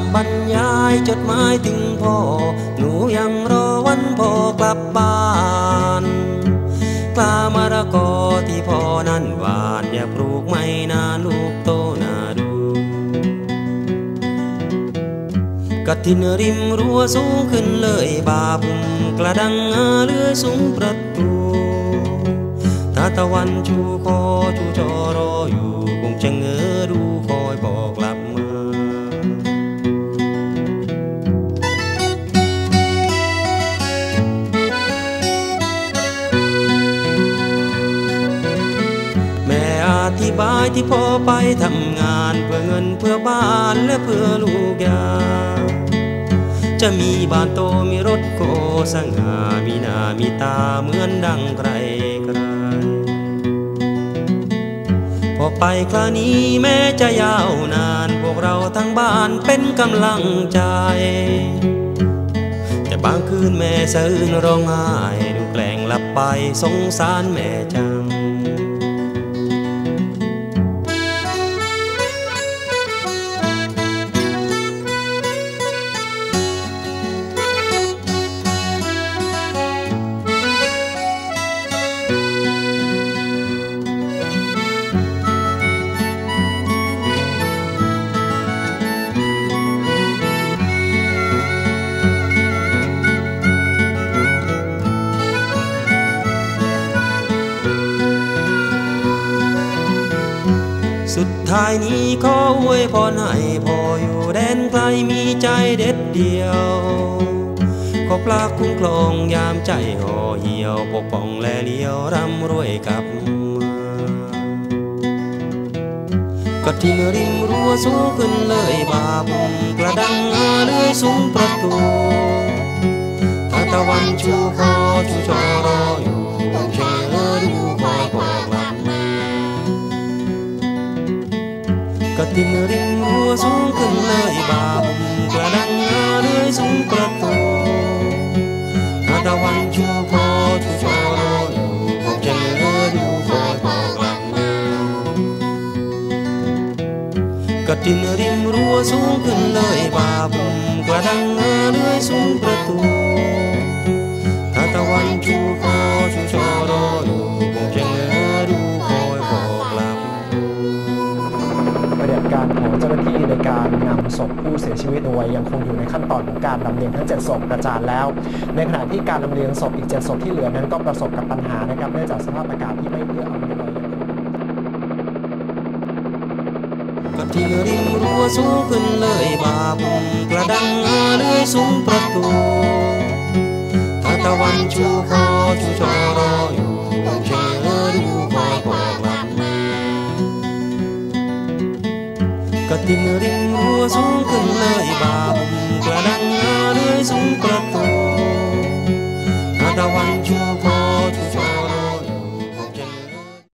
ำบรรยายจดหมายถึงพ่อ หนูยังรอวันพ่อกลับบ้านกล้ามะระกอที่พ่อนั้นหวานอย่าปลูกไม่นาลูกโตนาดูกระทินริมรั้วสูงขึ้นเลยบาบุมกระดังอาเลือสูงประตูถ้าตะวันชูคอชูจอรออยู่คงจะเงอดูคอยบอก ธิบายที่พ่อไปทำงานเพื่อเงินเพื่อบ้านและเพื่อลูกยา จะมีบ้านโตมีรถโกสง่ามีหน้ามีตาเหมือนดังใครใครพอไปคราวนี้แม้จะยาวนาน พวกเราทั้งบ้านเป็นกำลังใจ แต่บางคืนแม่สะอื้นร้องไห้ดูแกล้งหลับไปสงสารแม่จัง สุดท้ายนี้ขออวยพรให้พ่ออยู่แดนไกลมีใจเด็ดเดียว ขอปลาคุ้มครองยามใจห่อเหี่ยวปกป้องและเลี้ยวร่ำรวยกลับมาก็ทิ้งริมรั้วสูงขึ้นเลยบาบุมกระดังอาเลื่อยสูงประตูถ้าตะวันชูคอชูชอรออยู่ กระตินริมรั้วสูงขึ้นเลยบาบุมกระดังอาเลื่อยสูงประตูถ้าตะวันชูคอชูชอรออยู่คงจะเหลือดูคอยบอกกลับมากระตินริมรั้วสูงขึ้นเลยบาบุมกระดังอาเลื่อยสูงประ ผู้เสียชีวิตโดยยังคงอยู่ในขั้นตอนของการลำเลียงทั้ง 7 ศพกระจายแล้ว ในขณะที่การลำเลียงศพอีก 7 ศพที่เหลือนั้นก็ประสบกับปัญหานะครับเนื่องจากสภาพอากาศที่ไม่เอื้ออำนวยก็ที่ริมรั้วสูงขึ้นเลยบาบุมกระดังเลื่อยสูงประตูถ้าตะวันชูคอชูชอรอ ก็ที่ริมรั้วสู